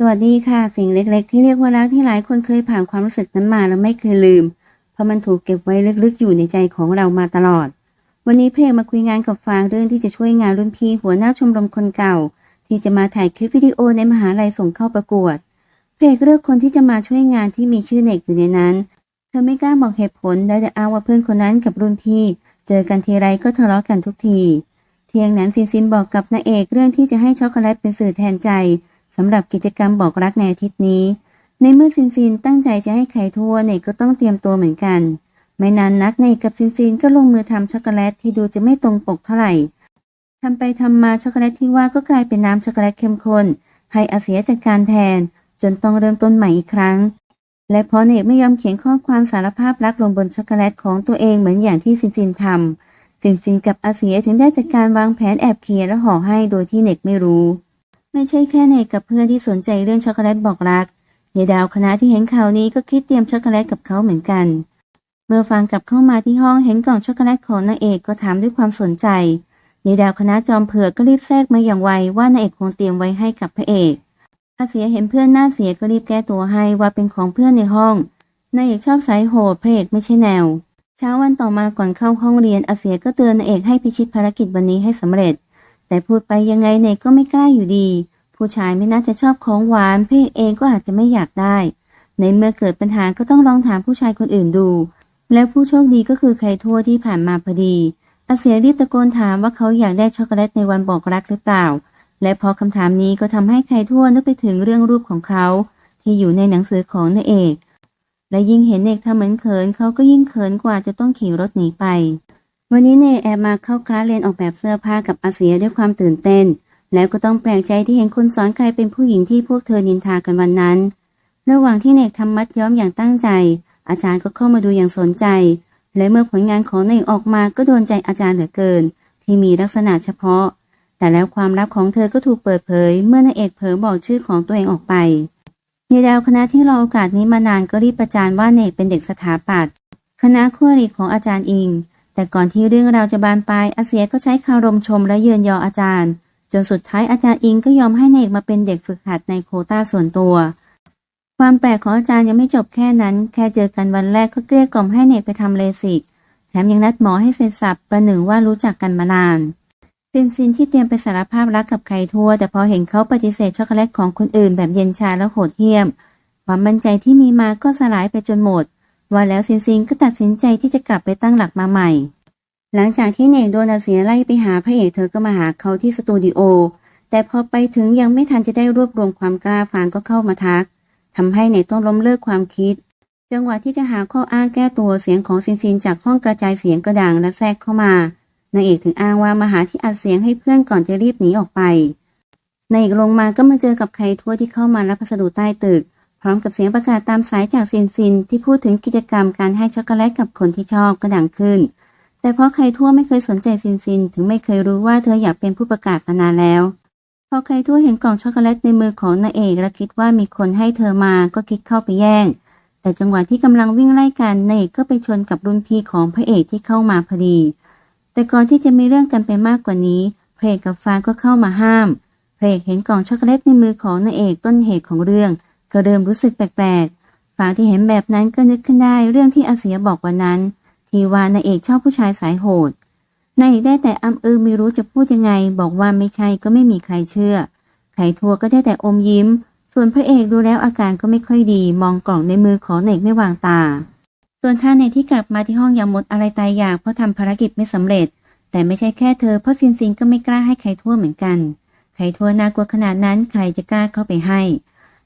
สวัสดีค่ะสิ่งเล็ก ๆ ที่เรียกว่ารักที่หลายคนเคยผ่านความรู้สึกนั้นมาแล้วไม่เคยลืม เพราะมันถูกเก็บไว้ลึกๆอยู่ในใจของเรามาตลอด วันนี้เพลงมาคุยงานกับฟางเรื่องที่จะช่วยงานรุ่นพี่หัวหน้าชมรมคนเก่า ที่จะมาถ่ายคลิปวิดีโอในมหาลัยส่งเข้าประกวด เพลงเลือกคนที่จะมาช่วยงานที่มีชื่อเน็กอยู่ในนั้น เธอไม่กล้าบอกเหตุผลได้แต่อ้างว่าเพื่อนคนนั้นกับรุ่นพี่ เจอกันทีไรก็ทะเลาะกันทุกที เที่ยงนั้นซินซินบอกกับนางเอกเรื่องที่จะให้ช็อกโกแลตเป็นสื่อแทนใจ สำหรับกิจกรรมบอกรักในอาทิตย์นี้ ในเมื่อซินซินตั้งใจจะให้ใครทั่วเนกก็ต้องเตรียมตัวเหมือนกัน ไม่นานนักเนกกับซินซินก็ลงมือทำช็อกโกแลตที่ดูจะไม่ตรงปกเท่าไหร่ทำไปทำมาช็อกโกแลตที่ว่าก็กลายเป็นน้ำช็อกโกแลตเข้มข้นให้อาเสียจัดการแทน จนต้องเริ่มต้นใหม่อีกครั้ง และเพราะเนกไม่ยอมเขียนข้อความสารภาพรักลงบนช็อกโกแลตของตัวเองเหมือนอย่างที่ซินซินทำซินซินกับอาเสียถึงได้จัดการวางแผนแอบเขียนและห่อให้โดยที่เนกไม่รู้ ไม่ใช่แค่เนกกับเพื่อนที่สนใจเรื่องช็อกโกแลตบอกรักยายดาวคณะที่เห็นข่าวนี้ก็คิดเตรียมช็อกโกแลตกับเขาเหมือนกัน เมื่อฟังกลับเข้ามาที่ห้องเห็นกล่องช็อกโกแลตของนางเอกก็ถามด้วยความสนใจยายดาวคณะจอมเผือกก็รีบแทรกมาอย่างไวว่านางเอกคงเตรียมไว้ให้กับพระเอกอาเสียเห็นเพื่อนหน้าเสียก็รีบแก้ตัวให้ว่าเป็นของเพื่อนในห้องนางเอกชอบสายโหดพระเอกไม่ใช่แนว เช้าวันต่อมาก่อนเข้าห้องเรียนอาเสียก็เตือนนางเอกให้พิชิตภารกิจวันนี้ให้สำเร็จ แต่พูดไปยังไงเนกก็ไม่กล้าอยู่ดี ผู้ชายไม่น่าจะชอบของหวานเอกเองก็อาจจะไม่อยากได้ ในเมื่อเกิดปัญหาก็ต้องลองถามผู้ชายคนอื่นดู แล้วผู้โชคดีก็คือใครทั่วที่ผ่านมาพอดีอาเสียรีบตะโกนถามว่าเขาอยากได้ช็อกโกแลตในวันบอกรักหรือเปล่า และพอคำถามนี้ก็ทำให้ใครทั่วนึกไปถึงเรื่องรูปของเขา ที่อยู่ในหนังสือของนายเอก และยิ่งเห็นเอกทำเหมือนเขินเขาก็ยิ่งเขินกว่าจะต้องขี่รถหนีไป วันนี้เนยแอบมาเข้าคลาสเรียนออกแบบเสื้อผ้ากับอาเสียด้วยความตื่นเต้น แล้วก็ต้องแปลกใจที่เห็นคนสอนใครเป็นผู้หญิงที่พวกเธอนินทากันวันนั้น ระหว่างที่เนกทำมัดย้อมอย่างตั้งใจ อาจารย์ก็เข้ามาดูอย่างสนใจ และเมื่อผลงานของเนกออกมาก็โดนใจอาจารย์เหลือเกิน ที่มีลักษณะเฉพาะ แต่แล้วความลับของเธอก็ถูกเปิดเผย เมื่อนายเอกเผลอบอกชื่อของตัวเองออกไปยายดาวคณะที่รอโอกาสนี้มานานก็รีบประจานว่าเนกเป็นเด็กสถาปัตย์คณะคู่อริของอาจารย์อิง แต่ก่อนที่เรื่องราวจะบานปลายอาเสียก็ใช้คารมชมและเยือนยออาจารย์ จนสุดท้ายอาจารย์อิงก็ยอมให้เนกมาเป็นเด็กฝึกหัดในโคต้าส่วนตัว ความแปลกของอาจารย์ยังไม่จบแค่นั้น แค่เจอกันวันแรกก็เกลี้ยกล่อมให้เนกไปทำเลสิก แถมยังนัดหมอให้เซ็นสับประหนึ่งว่ารู้จักกันมานานเป็นซินที่เตรียมไปสารภาพรักกับใครทั่ว แต่พอเห็นเขาปฏิเสธช็อกโกแลตของคนอื่นแบบเย็นชาและโหดเหี้ยม ความมั่นใจที่มีมาก็สลายไปจนหมด ว่าแล้วซินซินก็ตัดสินใจที่จะกลับไปตั้งหลักมาใหม่ หลังจากที่เนกโดนอาเสียไล่ไปหาพระเอกเธอก็มาหาเขาที่สตูดิโอ แต่พอไปถึงยังไม่ทันจะได้รวบรวมความกล้าฟางก็เข้ามาทักทำให้เนกต้องล้มเลิกความคิด จังหวะที่จะหาข้ออ้างแก้ตัวเสียงของซินซินจากห้องกระจายเสียงกระดังและแทรกเข้ามานางเอกถึงอ้างว่ามาหาที่อัดเสียงให้เพื่อนก่อนจะรีบหนีออกไปนางเอกลงมาก็มาเจอกับใครทั่วที่เข้ามารับพัสดุใต้ตึก ร้อมกับเสียงประกาศตามสายจากซินซินที่พูดถึงกิจกรรมการให้ช็อกโกแลตกับคนที่ชอบก็ดังขึ้น แต่เพราะใครทั่วไม่เคยสนใจซินซิน ถึงไม่เคยรู้ว่าเธออยากเป็นผู้ประกาศมานานแล้วพอใครทั่วเห็นกล่องช็อกโกแลตในมือของนางเอกและคิดว่ามีคนให้เธอมาก็คิดเข้าไปแย่ง แต่จังหวะที่กำลังวิ่งไล่กันนางเอกก็ไปชนกับรุ่นพี่ของพระเอกที่เข้ามาพอดี แต่ก่อนที่จะมีเรื่องกันไปมากกว่านี้พระเอกกับฟ้าก็เข้ามาห้ามพระเอกเห็นกล่องช็อกโกแลตในมือของนางเอกต้นเหตุของเรื่อง ก็เริ่มรู้สึกแปลกๆฟ้าที่เห็นแบบนั้นก็นึกขึ้นได้เรื่องที่อาเสียบอกวันนั้น ที่ว่านางเอกชอบผู้ชายสายโหดนางเอกได้แต่อ้ำอึ้งไม่รู้จะพูดยังไง บอกว่าไม่ใช่ก็ไม่มีใครเชื่อ ไข่ทัวก็ได้แต่อมยิ้ม ส่วนพระเอกดูแล้วอาการก็ไม่ค่อยดี มองกล่องในมือของนางเอกไม่วางตา ส่วนท่านในที่กลับมาที่ห้องยังหมดอะไรตายอยากเพราะทำภารกิจไม่สำเร็จ แต่ไม่ใช่แค่เธอเพราะซินซินก็ไม่กล้าให้ไข่ทั่วเหมือนกัน ไข่ทั่วน่ากลัวขนาดนั้นใครจะกล้าเข้าไปให้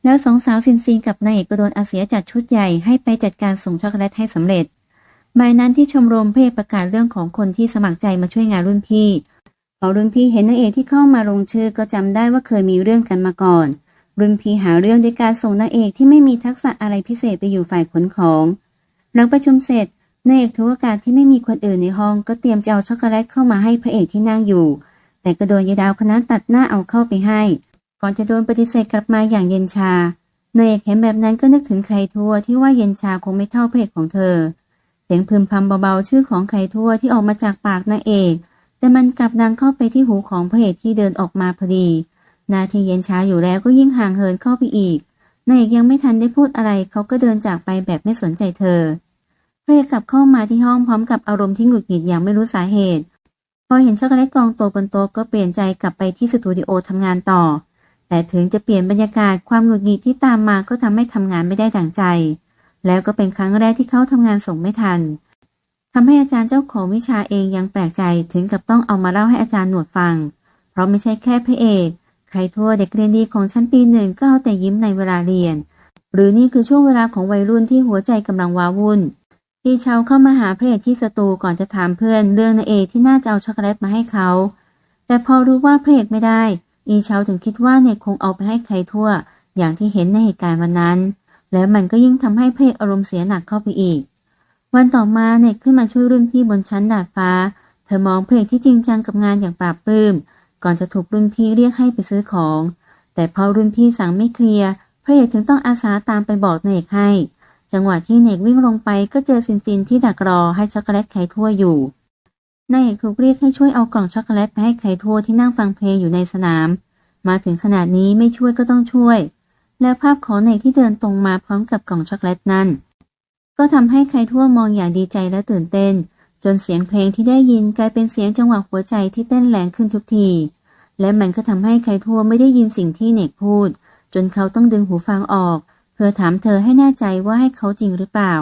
แล้วสองสาวซินซินกับนายเอกก็โดนอาเสียจัดชุดใหญ่ให้ไปจัดการส่งช็อกโกแลตให้สำเร็จบ่ายนั้นที่ชมรมเพศประกาศเรื่องของคนที่สมัครใจมาช่วยงานรุ่นพี่พอรุ่นพี่เห็นนางเอกที่เข้ามาลงชื่อก็จำได้ว่าเคยมีเรื่องกันมาก่อน รุ่นพี่หาเรื่องด้วยการส่งนางเอกที่ไม่มีทักษะอะไรพิเศษไปอยู่ฝ่ายขนของ หลังประชุมเสร็จนางเอกถือโอกาสที่ไม่มีคนอื่นในห้องก็เตรียมจะเอาช็อกโกแลตเข้ามาให้พระเอกที่นั่งอยู่ แต่ก็โดนยายดาวคณะตัดหน้าเอาเข้าไปให้ ก่อนจะโดนปฏิเสธกลับมาอย่างเย็นชานางเอกเห็นแบบนั้นก็นึกถึงใครทั่วที่ว่าเย็นชาคงไม่เท่าพระเอกของเธอ เสียงพึมพำเบาๆชื่อของใครทั่วที่ออกมาจากปากนางเอก แต่มันกลับดังเข้าไปที่หูของพระเอกที่เดินออกมาพอดี นาทีเย็นชาอยู่แล้วก็ยิ่งห่างเหินเข้าไปอีกนายเอกยังไม่ทันได้พูดอะไรเขาก็เดินจากไปแบบไม่สนใจเธอเพรกลับเข้ามาที่ห้องพร้อมกับอารมณ์ที่หงุดหงิดอย่างไม่รู้สาเหตุพอเห็นช็อกโกแลตกองโตบนโต๊ะก็เปลี่ยนใจกลับไปที่สตูดิโอทำงานต่อ แต่ถึงจะเปลี่ยนบรรยากาศความหงุดหงิดที่ตามมาก็ทำให้ทำงานไม่ได้ดังใจ แล้วก็เป็นครั้งแรกที่เขาทำงานส่งไม่ทันทำให้อาจารย์เจ้าของวิชาเองยังแปลกใจถึงกับต้องเอามาเล่าให้อาจารย์หนวดฟัง เพราะไม่ใช่แค่พระเอกใครทั่วเด็กเรียนดีของชั้นปีหนึ่งก็เอาแต่ยิ้มในเวลาเรียน หรือนี่คือช่วงเวลาของวัยรุ่นที่หัวใจกำลังว้าวุ่นทีเชาเข้ามาหาพระเอกที่สตูก่อนจะถามเพื่อนเรื่องนายเอกที่น่าจะเอาช็อกโกแลตมาให้เขา แต่พอรู้ว่าพระเอกไม่ได้ อีเชาถึงคิดว่าเนกคงเอาไปให้ใครทั่ว อย่างที่เห็นในเหตุการณ์วันนั้น และมันก็ยิ่งทำให้เอกอารมณ์เสียหนักเข้าไปอีก วันต่อมาเนกขึ้นมาช่วยรุ่นพี่บนชั้นดาดฟ้า เธอมองพระเอกที่จริงจังกับงานอย่างปราบปลื้ม ก่อนจะถูกรุ่นพี่เรียกให้ไปซื้อของ แต่พอรุ่นพี่สั่งไม่เคลียร์พระเอกถึงต้องอาสาตามไปบอกเนกให้ จังหวะที่เนกวิ่งลงไปก็เจอซินซินที่ดักรอให้ช็อกโกแลตไข่ทั่วอยู่ นายเอกถูกเรียกให้ช่วยเอากล่องช็อกโกแลตไปให้ไข่ทั่วที่นั่งฟังเพลงอยู่ในสนาม มาถึงขนาดนี้ไม่ช่วยก็ต้องช่วย แล้วภาพของเนกที่เดินตรงมาพร้อมกับกล่องช็อกโกแลตนั้น ก็ทำให้ไข่ทั่วมองอย่างดีใจและตื่นเต้น จนเสียงเพลงที่ได้ยินกลายเป็นเสียงจังหวะหัวใจที่เต้นแรงขึ้นทุกที และมันก็ทำให้ไข่ทั่วไม่ได้ยินสิ่งที่เนกพูด จนเขาต้องดึงหูฟังออก เพื่อถามเธอให้แน่ใจว่าให้เขาจริงหรือเปล่า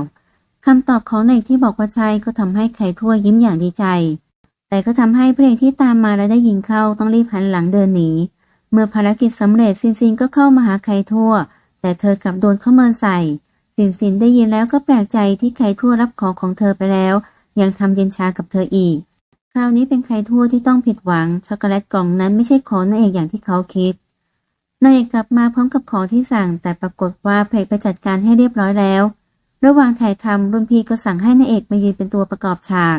คำตอบของเนกที่บอกว่าใช่ก็ทำให้ไข่ทั่วยิ้มอย่างดีใจ แต่ก็ทำให้เพลงที่ตามมาและได้ยินเข้าต้องรีบหันหลังเดินหนี เมื่อภารกิจสำเร็จซินซินก็เข้ามาหาไข่ทั่ว แต่เธอกลับโดนเข้าเมินใส่ซินซินได้ยินแล้วก็แปลกใจที่ไข่ทั่วรับของของเธอไปแล้ว ยังทำเย็นชากับเธออีก คราวนี้เป็นไข่ทั่วที่ต้องผิดหวัง ช็อกโกแลตกล่องนั้นไม่ใช่ของนายเอกอย่างที่เขาคิดนายเอกกลับมาพร้อมกับของที่สั่ง แต่ปรากฏว่าเพลงไปจัดการให้เรียบร้อยแล้ว ระหว่างถ่ายทำรุ่นพี่ก็สั่งให้นายเอกมายืนเป็นตัวประกอบฉาก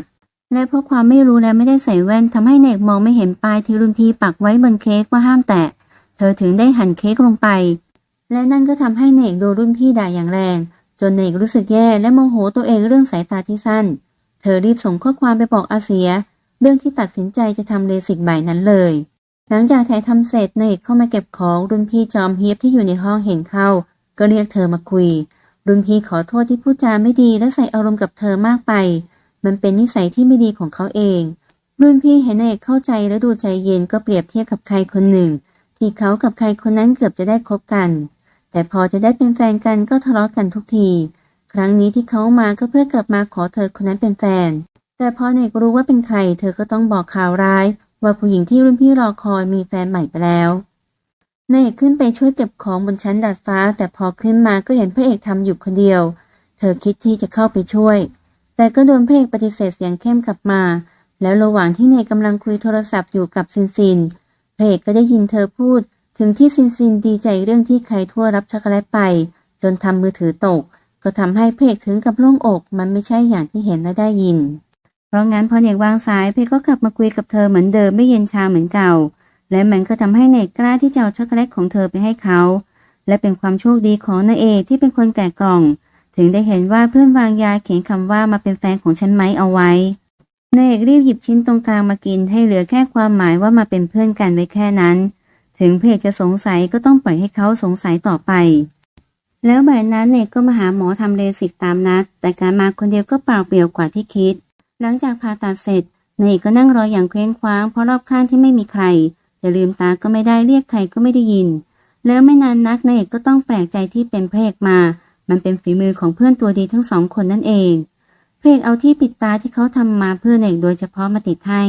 และเพราะความไม่รู้และไม่ได้ใส่แว่นทำให้นายเอกมองไม่เห็นป้ายที่รุ่นพี่ปักไว้บนเค้กว่าห้ามแตะ เธอถึงได้หั่นเค้กลงไป และนั่นก็ทำให้เนกโดนรุ่นพี่ด่าอย่างแรง จนเนกรู้สึกแย่และโมโหตัวเองเรื่องสายตาที่สั้น เธอรีบส่งข้อความไปบอกอาเซีย เรื่องที่ตัดสินใจจะทำเลสิกบ่ายนั้นเลย หลังจากถ่ายทำเสร็จเนกเข้ามาเก็บของรุ่นพี่จอมเฮียบที่อยู่ในห้องเห็นเข้า ก็เรียกเธอมาคุย รุ่นพี่ขอโทษที่พูดจาไม่ดีและใส่อารมณ์กับเธอมากไป มันเป็นนิสัยที่ไม่ดีของเขาเอง รุ่นพี่เห็นเนกเข้าใจและดูใจเย็นก็เปรียบเทียบกับใครคนหนึ่ง ที่เขากับใครคนนั้นเกือบจะได้คบกัน แต่พอจะได้เป็นแฟนกันก็ทะเลาะกันทุกที ครั้งนี้ที่เขามาก็เพื่อกลับมาขอเธอคนนั้นเป็นแฟน แต่พอเนกรู้ว่าเป็นใคร เธอก็ต้องบอกข่าวร้าย ว่าผู้หญิงที่รุ่นพี่รอคอยมีแฟนใหม่ไปแล้ว เนกขึ้นไปช่วยเก็บของบนชั้นดาดฟ้า แต่พอขึ้นมาก็เห็นพระเอกทำอยู่คนเดียว เธอคิดที่จะเข้าไปช่วย แต่ก็โดนพระเอกปฏิเสธเสียงเข้มกลับมา แล้วระหว่างที่เนกกำลังคุยโทรศัพท์อยู่กับซินซินพระเอกก็ได้ยินเธอพูด ถึงที่ซินซินดีใจเรื่องที่ใครทั่วรับช็อกโกแลตไป จนทำมือถือตก ก็ทำให้เพกถึงกับโล่งอก มันไม่ใช่อย่างที่เห็นและได้ยิน เพราะงั้นพอเนกวางสายเพกก็กลับมาคุยกับเธอเหมือนเดิมไม่เย็นชาเหมือนเก่า และมันก็ทำให้เนกกล้าที่จะเอาช็อกโกแลตของเธอไปให้เขา และเป็นความโชคดีของนายเอกที่เป็นคนแกะกล่อง ถึงได้เห็นว่าเพื่อนวางยาเขียนคำว่ามาเป็นแฟนของฉันไหมเอาไว้นายเอกรีบหยิบชิ้นตรงกลางมากินให้เหลือแค่ความหมายว่ามาเป็นเพื่อนกันไว้แค่นั้น ถึงเพกจะสงสัยก็ต้องปล่อยให้เขาสงสัยต่อไป แล้วบ่ายนั้นเนกก็มาหาหมอทำเลสิกตามนัด แต่การมาคนเดียวก็เปล่าเปลี่ยวกว่าที่คิด หลังจากผ่าตัดเสร็จเนกก็นั่งรออย่างเคว้งคว้างเพราะรอบข้างที่ไม่มีใคร จะลืมตาก็ไม่ได้เรียกใครก็ไม่ได้ยิน แล้วไม่นานนักนาเนกก็ต้องแปลกใจที่เป็นพระเอกมา มันเป็นฝีมือของเพื่อนตัวดีทั้งสองคนนั่นเองพระเอกเอาที่ปิดตาที่เขาทำมาเพื่อนเนกโดยเฉพาะมาติดให้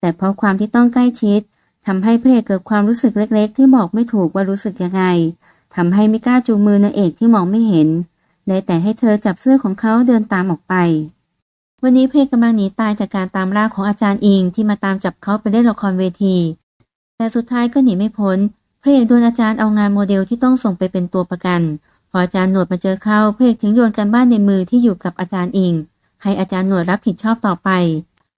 แต่เพราะความที่ต้องใกล้ชิดทำให้พระเอกเกิดความรู้สึกเล็ก ๆ ที่บอกไม่ถูกว่ารู้สึกยังไงทำให้ไม่กล้าจูงมือนางเอกที่มองไม่เห็นเลยแต่ให้เธอจับเสื้อของเขาเดินตามออกไป วันนี้เพกกำลังหนีตายจากการตามล่าของอาจารย์อิงที่มาตามจับเขาไปเล่นละครเวที แต่สุดท้ายก็หนีไม่พ้น พระเอกโดนอาจารย์เอางานโมเดลที่ต้องส่งไปเป็นตัวประกัน พออาจารย์หนวดมาเจอเข้าพระเอกถึงโยนกันบ้านในมือที่อยู่กับอาจารย์อิง ให้อาจารย์หนวดรับผิดชอบต่อไป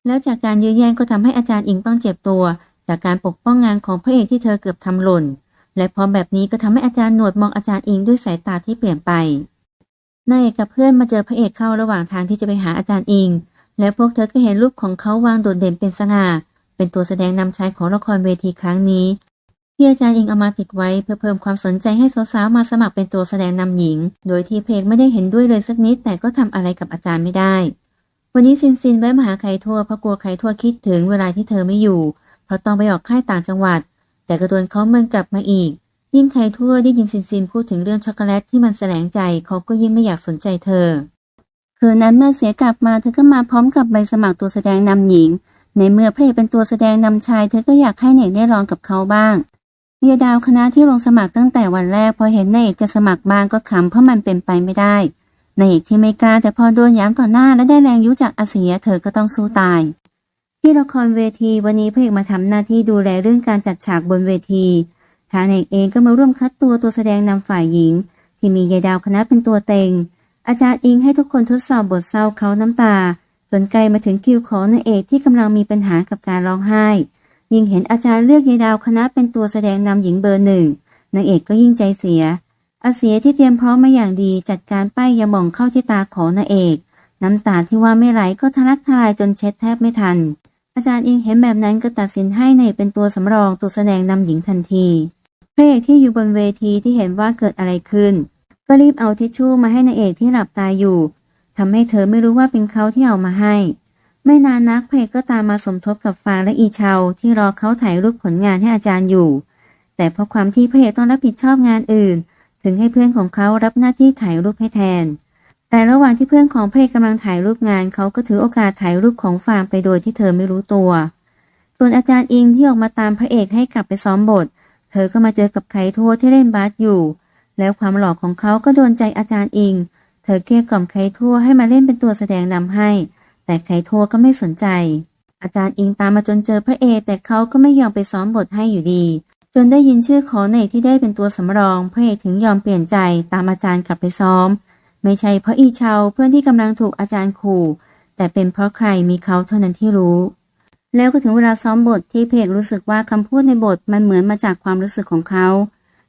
แล้วจากการยื้อแย่งก็ทำให้อาจารย์อิงต้องเจ็บตัว จากการปกป้องงานของพระเอกที่เธอเกือบทำหล่น และพอแบบนี้ก็ทำให้อาจารย์หนวดมองอาจารย์อิงด้วยสายตาที่เปลี่ยนไปนายเอกกับเพื่อนมาเจอพระเอกเข้าระหว่างทางที่จะไปหาอาจารย์อิง และพวกเธอก็เห็นรูปของเขาวางโดดเด่นเป็นสง่า เป็นตัวแสดงนำชายของละครเวทีครั้งนี้ ที่อาจารย์อิงเอามาติดไว้เพื่อเพิ่มความสนใจให้สาวๆมาสมัครเป็นตัวแสดงนำหญิง โดยที่เพลงไม่ได้เห็นด้วยเลยสักนิดแต่ก็ทำอะไรกับอาจารย์ไม่ได้ วันนี้ซินซินแวะมาหาไครทั่วเพราะกลัวไครทั่วคิดถึงเวลาที่เธอไม่อยู่ เพราะต้องไปออกค่ายต่างจังหวัด แต่ก็โดนเขาเมินกลับมาอีก ยิ่งไครทั่วได้ยินซินซินพูดถึงเรื่องช็อกโกแลตที่มันแสลงใจเขาก็ยิ่งไม่อยากสนใจเธอคืนนั้นเมื่อเสียกลับมาเธอก็มาพร้อมกับใบสมัครตัวแสดงนำหญิง ในเมื่อพระเอกเป็นตัวแสดงนำชายเธอก็อยากให้เนกได้ลองกับเขาบ้างเดียดาวคณะที่ลงสมัครตั้งแต่วันแรกพอเห็นนายเอกจะสมัครบ้างก็ขำเพราะมันเป็นไปไม่ได้นายเอกที่ไม่กล้าแต่พอโดนย้ำต่อหน้าและได้แรงยุจากอาเสียเธอก็ต้องสู้ตาย ที่ละครเวทีวันนี้พระเอกมาทำหน้าที่ดูแลเรื่องการจัดฉากบนเวทีทางเอกเองก็มาร่วมคัดตัวตัวแสดงนำฝ่ายหญิง ที่มียายดาวคณะเป็นตัวเต็ง อาจารย์อิงให้ทุกคนทดสอบบทเศร้าเขาน้ำตา จนใกลมาถึงคิวของนางเอกที่กำลังมีปัญหากับการร้องไห้ ยิ่งเห็นอาจารย์เลือกยายดาวคณะเป็นตัวแสดงนำหญิงเบอร์หนึ่งนางเอกก็ยิ่งใจเสีย อาเสียที่เตรียมพร้อมมาอย่างดีจัดการป้ายยาหม่องเข้าที่ตาของนางเอก น้ำตาที่ว่าไม่ไหลก็ทะลักทลายจนเช็ดแทบไม่ทัน อาจารย์เองเห็นแบบนั้นก็ตัดสินให้นายเอกเป็นตัวสำรองตัวแสดงนำหญิงทันทีพระเอกที่อยู่บนเวทีที่เห็นว่าเกิดอะไรขึ้น ก็รีบเอาทิชชู่มาให้นายเอกที่หลับตาอยู่ ทำให้เธอไม่รู้ว่าเป็นเขาที่เอามาให้ ไม่นานนักพระเอกก็ตามมาสมทบกับฟางและอีเชาที่รอเขาถ่ายรูปผลงานให้อาจารย์อยู่ แต่เพราะความที่พระเอกต้องรับผิดชอบงานอื่น ถึงให้เพื่อนของเขารับหน้าที่ถ่ายรูปให้แทน แต่ระหว่างที่เพื่อนของพระเอกกำลังถ่ายรูปงานเขาก็ถือโอกาสถ่ายรูปของฟางไปโดยที่เธอไม่รู้ตัว ส่วนอาจารย์อิงที่ออกมาตามพระเอกให้กลับไปซ้อมบท เธอก็มาเจอกับไคทัวที่เล่นบาสอยู่ แล้วความหล่อของเขาก็โดนใจอาจารย์อิง เธอเกลี้ยกล่อมไคทัวให้มาเล่นเป็นตัวแสดงนำให้ แต่ไคทัวก็ไม่สนใจ อาจารย์อิงตามมาจนเจอพระเอ แต่เขาก็ไม่ยอมไปซ้อมบทให้อยู่ดี จนได้ยินชื่อของนายเอกที่ได้เป็นตัวสำรอง พระเอกถึงยอมเปลี่ยนใจตามอาจารย์กลับไปซ้อม ไม่ใช่เพราะอีเชาเพื่อนที่กำลังถูกอาจารย์ขู่แต่เป็นเพราะใครมีเขาเท่านั้นที่รู้ แล้วก็ถึงเวลาซ้อมบทที่เพกรู้สึกว่าคำพูดในบทมันเหมือนมาจากความรู้สึกของเขา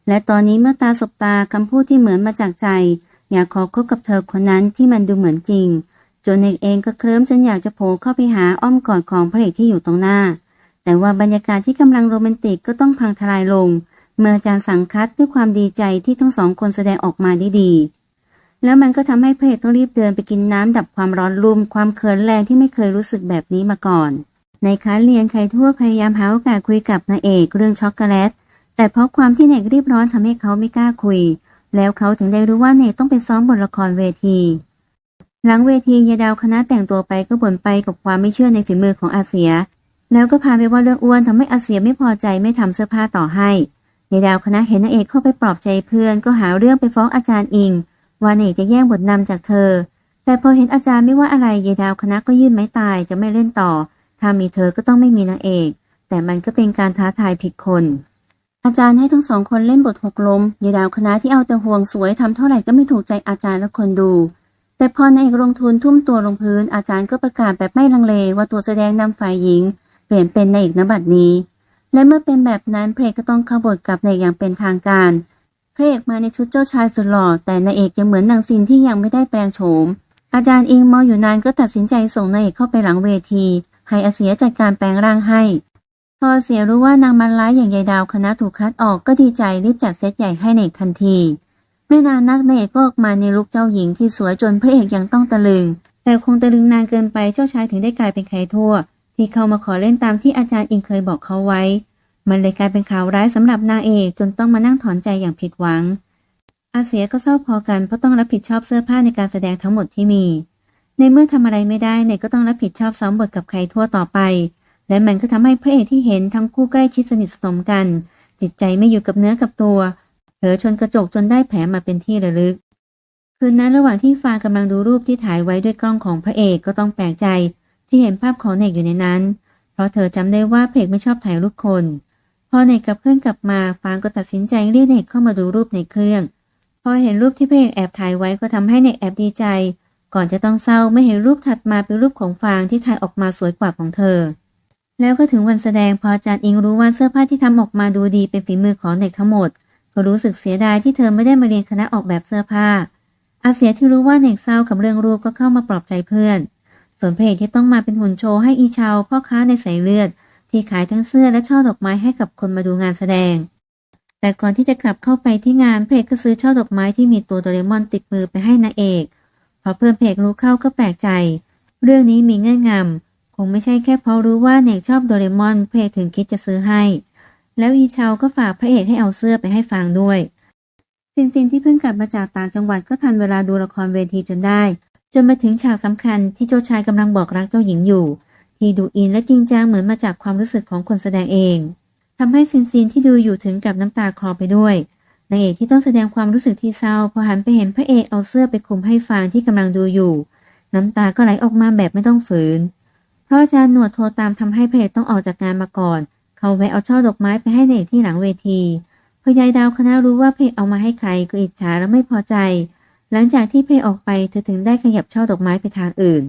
และตอนนี้เมื่อตาสบตาคำพูดที่เหมือนมาจากใจ อยากขอคบกับเธอคนนั้นที่มันดูเหมือนจริงจนเอกเองก็เคลิ้มจนอยากจะโผล่เข้าไปหาอ้อมกอดของพระเอกที่อยู่ตรงหน้า แต่ว่าบรรยากาศที่กำลังโรแมนติกก็ต้องพังทลายลง เมื่ออาจารย์สังคัดด้วยความดีใจที่ทั้งสองคนแสดงออกมาได้ดี แล้วมันก็ทำให้พระเอกต้องรีบเดินไปกินน้ำดับความร้อนรุมความเขินแรงที่ไม่เคยรู้สึกแบบนี้มาก่อน ในคลาสเรียนใครทั่วพยายามหาโอกาสคุยกับนายเอกเรื่องช็อกโกแลต แต่เพราะความที่เนกรีบร้อนทำให้เขาไม่กล้าคุย แล้วเขาถึงได้รู้ว่าเนกต้องไปซ้อมบทละครเวที หลังเวทียาดาวคณะแต่งตัวไปก็บ่นไปกับความไม่เชื่อในฝีมือของอาเสีย แล้วก็พาไปว่าเรื่องอ้วนทำให้อาเสียไม่พอใจไม่ทำเสื้อผ้าต่อให้ยาดาวคณะเห็นนายเอกเข้าไปปลอบใจเพื่อน ก็หาเรื่องไปฟ้องอาจารย์อิง ว่าเนกจะแย่งบทนำจากเธอ แต่พอเห็นอาจารย์ไม่ว่าอะไรยาดาวคณะก็ยื่นไม้ตายจะไม่เล่นต่อ ถ้ามีเธอก็ต้องไม่มีนางเอก แต่มันก็เป็นการท้าทายผิดคน อาจารย์ให้ทั้งสองคนเล่นบทหกล้มยายดาวคณะที่เอาแต่ห่วงสวยทำเท่าไหร่ก็ไม่ถูกใจอาจารย์และคนดู แต่พอนายเอกลงทุนทุ่มตัวลงพื้น อาจารย์ก็ประกาศแบบไม่ลังเลว่าตัวแสดงนำฝ่ายหญิง เปลี่ยนเป็นนายเอกนบัดนี้ และเมื่อเป็นแบบนั้นพระเอกก็ต้องเข้าบทกับนายเอกอย่างเป็นทางการพระเอกมาในชุดเจ้าชายสุดหล่อแต่นายเอกยังเหมือนนางซินที่ยังไม่ได้แปลงโฉม อาจารย์อิงมองอยู่นานก็ตัดสินใจส่งนายเอกเข้าไปหลังเวที ให้อาเสียจัดการแปลงร่างให้ พอเสียรู้ว่านางมันร้ายอย่างยายดาวคณะถูกคัดออกก็ดีใจรีบจัดเซตใหญ่ให้นายเอกทันที ไม่นานนักนเอกก็ออกมาในลุคเจ้าหญิงที่สวยจนพระเอกยังต้องตะลึง แต่คงตะลึงนานเกินไปเจ้าชายถึงได้กลายเป็นใครทั่ว ที่เขามาขอเล่นตามที่อาจารย์อิงเคยบอกเขาไว้ มันเลยกลายเป็นข่าวร้ายสำหรับนางเอกจนต้องมานั่งถอนใจอย่างผิดหวัง อาเสียก็เศร้าพอกันเพราะต้องรับผิดชอบเสื้อผ้าในการแสดงทั้งหมดที่มี ในเมื่อทำอะไรไม่ได้เนก็ต้องรับผิดชอบซ้อมบทกับใครทั่วต่อไป และมันก็ทำให้พระเอกที่เห็นทั้งคู่ใกล้ชิดสนิทสนมกัน จิตใจไม่อยู่กับเนื้อกับตัวเผลอชนกระจกจนได้แผลมาเป็นที่ระลึก คืนนั้นระหว่างที่ฟางกำลังดูรูปที่ถ่ายไว้ด้วยกล้องของพระเอกก็ต้องแปลกใจ ที่เห็นภาพของเนกอยู่ในนั้น เพราะเธอจำได้ว่าพระเอกไม่ชอบถ่ายรูปคน พอเนกกับเพื่อนกลับมาฟางก็ตัดสินใจเรียกเนกเข้ามาดูรูปในเครื่อง พอเห็นรูปที่พระเอกแอบถ่ายไว้ก็ทำให้เนกแอบดีใจ ก่อนจะต้องเศร้าไม่เห็นรูปถัดมาเป็นรูปของฟางที่ถ่ายออกมาสวยกว่าของเธอ แล้วก็ถึงวันแสดงพออาจารย์อิงรู้ว่าเสื้อผ้าที่ทำออกมาดูดีเป็นฝีมือของเด็กทั้งหมด ก็รู้สึกเสียดายที่เธอไม่ได้มาเรียนคณะออกแบบเสื้อผ้า อาเสียที่รู้ว่าเด็กเศร้ากับเรื่องรูปก็เข้ามาปลอบใจเพื่อน ส่วนพระเอกที่ต้องมาเป็นหุ่นโชว์ให้อีชาวพ่อค้าในสายเลือด ที่ขายทั้งเสื้อและช่อดอกไม้ให้กับคนมาดูงานแสดง แต่ก่อนที่จะกลับเข้าไปที่งานพระเอกก็ซื้อช่อดอกไม้ที่มีตัวโดเรมอนติดมือไปให้นางเอกพอเพื่อนพระเอกรู้เข้าก็แปลกใจ เรื่องนี้มีเงื่อนงำ คงไม่ใช่แค่เพราะรู้ว่าเนกชอบโดเรมอนพระเอกถึงคิดจะซื้อให้ แล้วอีเชาก็ฝากพระเอกให้เอาเสื้อไปให้ฟางด้วยซินซินที่เพิ่งกลับมาจากต่างจังหวัดก็ทันเวลาดูละครเวทีจนได้ จนมาถึงฉากสำคัญที่เจ้าชายกำลังบอกรักเจ้าหญิงอยู่ ที่ดูอินและจริงจังเหมือนมาจากความรู้สึกของคนแสดงเองทำให้ซินซินที่ดูอยู่ถึงกับน้ำตาคลอไปด้วยนางเอกที่ต้องแสดงความรู้สึกที่เศร้าพอหันไปเห็นพระเอกเอาเสื้อไปคลุมให้ฟางที่กำลังดูอยู่ น้ำตาก็ไหลออกมาแบบไม่ต้องฝืนเพราะอาจารย์หนวดโทรตามทำให้พระเอกต้องออกจากงานมาก่อน เขาแวะเอาช่อดอกไม้ไปให้นางเอกที่หลังเวทีพอยายดาวคณะรู้ว่าพเอกเอามาให้ใครก็อิจฉาและไม่พอใจ หลังจากที่พเอกออกไปเธอถึงได้ขยับช่อดอกไม้ไปทางอื่น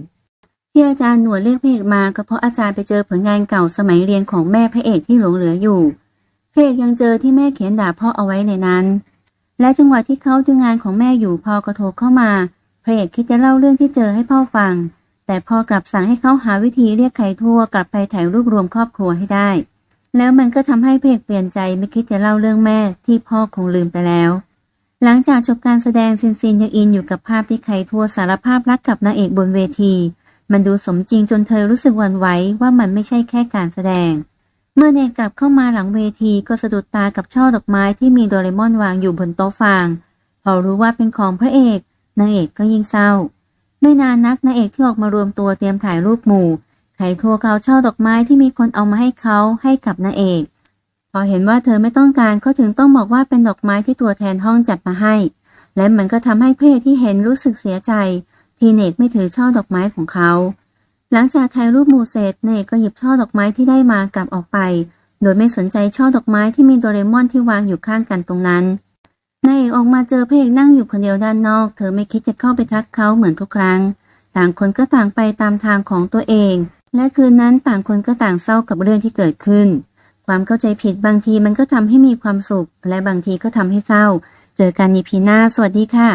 ที่อาจารย์หนวดเรียกพระเอกมาก็เพราะอาจารย์ไปเจอผลงานเก่าสมัยเรียนของแม่พระเอกที่หลงเหลืออยู่พระเอกยังเจอที่แม่เขียนด่าพ่อเอาไว้ในนั้น และจังหวะที่เขาดูงานของแม่อยู่พอก็โทรเข้ามาพระเอกคิดจะเล่าเรื่องที่เจอให้พ่อฟัง แต่พ่อกลับสั่งให้เขาหาวิธีเรียกใครทั่วกลับไปถ่ายรูปรวมครอบครัวให้ได้ แล้วมันก็ทำให้พระเอกเปลี่ยนใจไม่คิดจะเล่าเรื่องแม่ที่พ่อคงลืมไปแล้ว หลังจากจบการแสดงซินซินยังอินอยู่กับภาพที่ใครทั่วสารภาพรักกับนางเอกบนเวที มันดูสมจริงจนเธอรู้สึกหวั่นไหวว่ามันไม่ใช่แค่การแสดง เมื่อเนกกลับเข้ามาหลังเวทีก็สะดุดตากับช่อดอกไม้ที่มีโดเรมอนวางอยู่บนโต๊ะฟาง พอรู้ว่าเป็นของพระเอกนางเอกก็ยิ่งเศร้า ไม่นานนักนางเอกที่ออกมารวมตัวเตรียมถ่ายรูปหมู่ไขทัวเขาช่อดอกไม้ที่มีคนเอามาให้เขาให้กับนางเอก พอเห็นว่าเธอไม่ต้องการเขาถึงต้องบอกว่าเป็นดอกไม้ที่ตัวแทนห้องจัดมาให้ และมันก็ทำให้พระเอกที่เห็นรู้สึกเสียใจ ที่เนกไม่ถือช่อดอกไม้ของเขา หลังจากถ่ายรูปหมู่เสร็จเนกก็หยิบช่อดอกไม้ที่ได้มากลับออกไป โดยไม่สนใจช่อดอกไม้ที่มีโดเรมอนที่วางอยู่ข้างกันตรงนั้น นายเอกออกมาเจอพระเอกนั่งอยู่คนเดียวด้านนอก เธอไม่คิดจะเข้าไปทักเขาเหมือนทุกครั้ง ต่างคนก็ต่างไปตามทางของตัวเอง และคืนนั้นต่างคนก็ต่างเศร้ากับเรื่องที่เกิดขึ้น ความเข้าใจผิดบางทีมันก็ทำให้มีความสุข และบางทีก็ทำให้เศร้า เจอกันในพีหน้า สวัสดีค่ะ